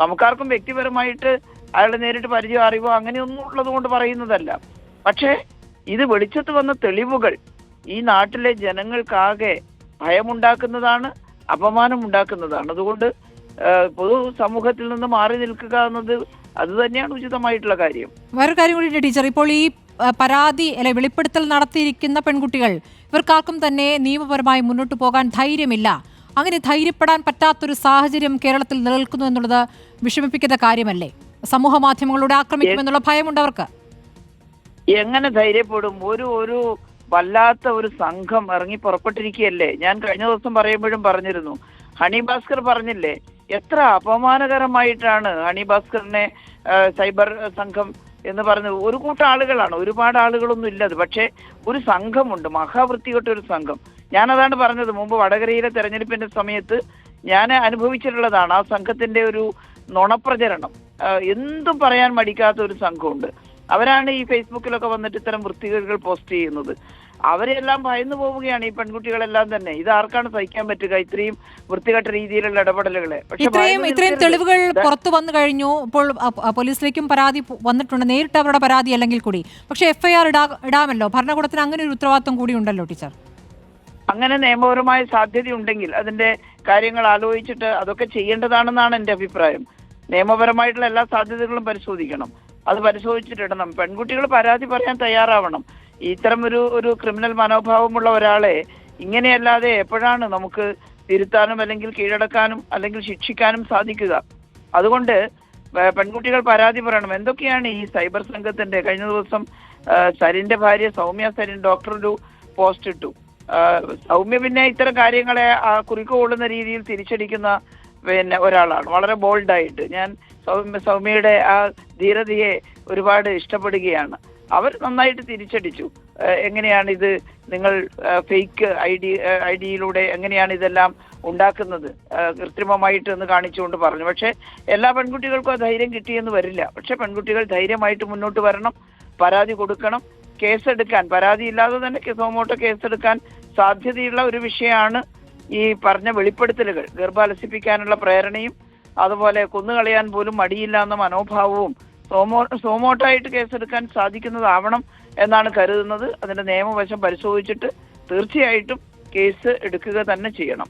നമുക്കാർക്കും വ്യക്തിപരമായിട്ട് അയാളെ നേരിട്ട് പരിചയം അറിവോ അങ്ങനെയൊന്നും ഉള്ളത് കൊണ്ട് പറയുന്നതല്ല. പക്ഷേ ഇത് വെളിച്ചത്ത് വന്ന തെളിവുകൾ ഈ നാട്ടിലെ ജനങ്ങൾക്കാകെ ഭയമുണ്ടാക്കുന്നതാണ് അപമാനം ഉണ്ടാക്കുന്നതാണ് അതുകൊണ്ട് പൊതു സമൂഹത്തിൽ നിന്ന് മാറി നിൽക്കുക എന്നത് അത് തന്നെയാണ് ഉചിതമായിട്ടുള്ള കാര്യം. വേറൊരു കാര്യം കൂടി ടീച്ചർ. ഇപ്പോൾ ഈ പരാതി അല്ലെ വെളിപ്പെടുത്തൽ നടത്തിയിരിക്കുന്ന പെൺകുട്ടികൾ ഇവർക്കാർക്കും തന്നെ നിയമപരമായി മുന്നോട്ട് പോകാൻ ധൈര്യമില്ല. അങ്ങനെ ധൈര്യപ്പെടാൻ പറ്റാത്തൊരു സാഹചര്യം കേരളത്തിൽ നിലനിൽക്കുന്നു എന്നുള്ളത് വിഷമിപ്പിക്കുന്ന കാര്യമല്ലേ? സമൂഹ മാധ്യമങ്ങളോട് ആക്രമിക്കുമെന്നുള്ള ഭയമുണ്ട് അവർക്ക്. എങ്ങനെ ധൈര്യപ്പെടും? ഒരു ഒരു വല്ലാത്ത ഒരു സംഘം ഇറങ്ങി പുറപ്പെട്ടിരിക്കുകയല്ലേ? ഞാൻ കഴിഞ്ഞ ദിവസം പറയുമ്പോഴും പറഞ്ഞിരുന്നു. ഹണി ഭാസ്കർ പറഞ്ഞില്ലേ എത്ര അപമാനകരമായിട്ടാണ് ഹണി ഭാസ്കറിനെ സൈബർ സംഘം എന്ന് പറഞ്ഞത്. ഒരു കൂട്ടം ആളുകളാണ്. ഒരുപാട് ആളുകളൊന്നും ഇല്ലത് പക്ഷേ ഒരു സംഘമുണ്ട്. മഹാവൃത്തികെട്ട ഒരു സംഘം. ഞാനതാണ് പറഞ്ഞത്. മുമ്പ് വടകരയിലെ തെരഞ്ഞെടുപ്പിന്റെ സമയത്ത് ഞാൻ അനുഭവിച്ചിട്ടുള്ളതാണ് ആ സംഘത്തിന്റെ ഒരു നുണപ്രചരണം. എന്തും പറയാൻ മടിക്കാത്ത ഒരു സംഘമുണ്ട്. അവരാണ് ഈ ഫേസ്ബുക്കിലൊക്കെ വന്നിട്ട് ഇത്തരം വൃത്തികേടുകൾ പോസ്റ്റ് ചെയ്യുന്നത്. അവരെല്ലാം ഭയന്നു പോവുകയാണ് ഈ പെൺകുട്ടികളെല്ലാം തന്നെ. ഇത് ആർക്കാണ് സഹിക്കാൻ പറ്റുക? ഇത്രയും വൃത്തികെട്ട രീതിയിലുള്ള ഇടപെടലുകളെ. പക്ഷേ ഇത്രയും ഇത്രയും തെളിവുകൾ പുറത്തു വന്നു കഴിഞ്ഞു. ഇപ്പോൾ പോലീസിലേക്കും പരാതി വന്നിട്ടുണ്ട്. നേരിട്ട് അവരുടെ പരാതി അല്ലെങ്കിൽ കൂടി. പക്ഷേ എഫ്ഐആർ ഇടാ ഇടാമല്ലോ. ഭരണകൂടത്തിന് അങ്ങനെ ഒരു ഉത്തരവാദിത്വം കൂടി ഉണ്ടല്ലോ ടീച്ചർ. അങ്ങനെ നിയമപരമായ സാധ്യതയുണ്ടെങ്കിൽ അതിന്റെ കാര്യങ്ങൾ ആലോചിച്ചിട്ട് അതൊക്കെ ചെയ്യേണ്ടതാണെന്നാണ് എന്റെ അഭിപ്രായം. നിയമപരമായിട്ടുള്ള എല്ലാ സാധ്യതകളും പരിശോധിക്കണം. അത് പരിശോധിച്ചിട്ടിടണം. പെൺകുട്ടികൾ പരാതി പറയാൻ തയ്യാറാവണം. ഇത്തരം ഒരു ഒരു ക്രിമിനൽ മനോഭാവമുള്ള ഒരാളെ ഇങ്ങനെയല്ലാതെ എപ്പോഴാണ് നമുക്ക് തിരുത്താനും അല്ലെങ്കിൽ കീഴടക്കാനും അല്ലെങ്കിൽ ശിക്ഷിക്കാനും സാധിക്കുക? അതുകൊണ്ട് പെൺകുട്ടികൾ പരാതി പറയണം. എന്തൊക്കെയാണ് ഈ സൈബർ സംഘത്തിന്റെ കഴിഞ്ഞ ദിവസം സരിന്റെ ഭാര്യ സൗമ്യ സരിൻ ഡോക്ടർ ഒരു പോസ്റ്റ് ഇട്ടു. സൗമ്യ പിന്നെ ഇത്തരം കാര്യങ്ങളെ ആ, കുറിക്കുകൊള്ളുന്ന രീതിയിൽ തിരിച്ചടിക്കുന്ന പിന്നെ ഒരാളാണ്. വളരെ ബോൾഡായിട്ട് ഞാൻ സൗമ്യ സൗമ്യയുടെ ആ ധീരതയെ ഒരുപാട് ഇഷ്ടപ്പെടുകയാണ്. അവർ നന്നായിട്ട് തിരിച്ചടിച്ചു. എങ്ങനെയാണ് ഇത് നിങ്ങൾ ഫേക്ക് ഐ ഡി ഐ ഡിയിലൂടെ എങ്ങനെയാണ് ഇതെല്ലാം ഉണ്ടാക്കുന്നത്? കൃത്രിമമായിട്ട് എന്ന് കാണിച്ചുകൊണ്ട് പറഞ്ഞു. പക്ഷേ എല്ലാ പെൺകുട്ടികൾക്കും ആ ധൈര്യം കിട്ടിയെന്ന് വരില്ല. പക്ഷെ പെൺകുട്ടികൾ ധൈര്യമായിട്ട് മുന്നോട്ട് വരണം പരാതി കൊടുക്കണം. കേസെടുക്കാൻ പരാതിയില്ലാതെ തന്നെ കിസോമോട്ടോ കേസെടുക്കാൻ സാധ്യതയുള്ള ഒരു വിഷയമാണ് ഈ പറഞ്ഞ വെളിപ്പെടുത്തലുകൾ. ഗർഭാലസിപ്പിക്കാനുള്ള പ്രേരണയും അതുപോലെ കൊന്നുകളയാൻ പോലും മടിയില്ല എന്ന മനോഭാവവും സോമോ സോമോട്ടായിട്ട് കേസെടുക്കാൻ സാധിക്കുന്നതാവണം എന്നാണ് കരുതുന്നത്. അതിന്റെ നിയമവശം പരിശോധിച്ചിട്ട് തീർച്ചയായിട്ടും കേസ് എടുക്കുക തന്നെ ചെയ്യണം.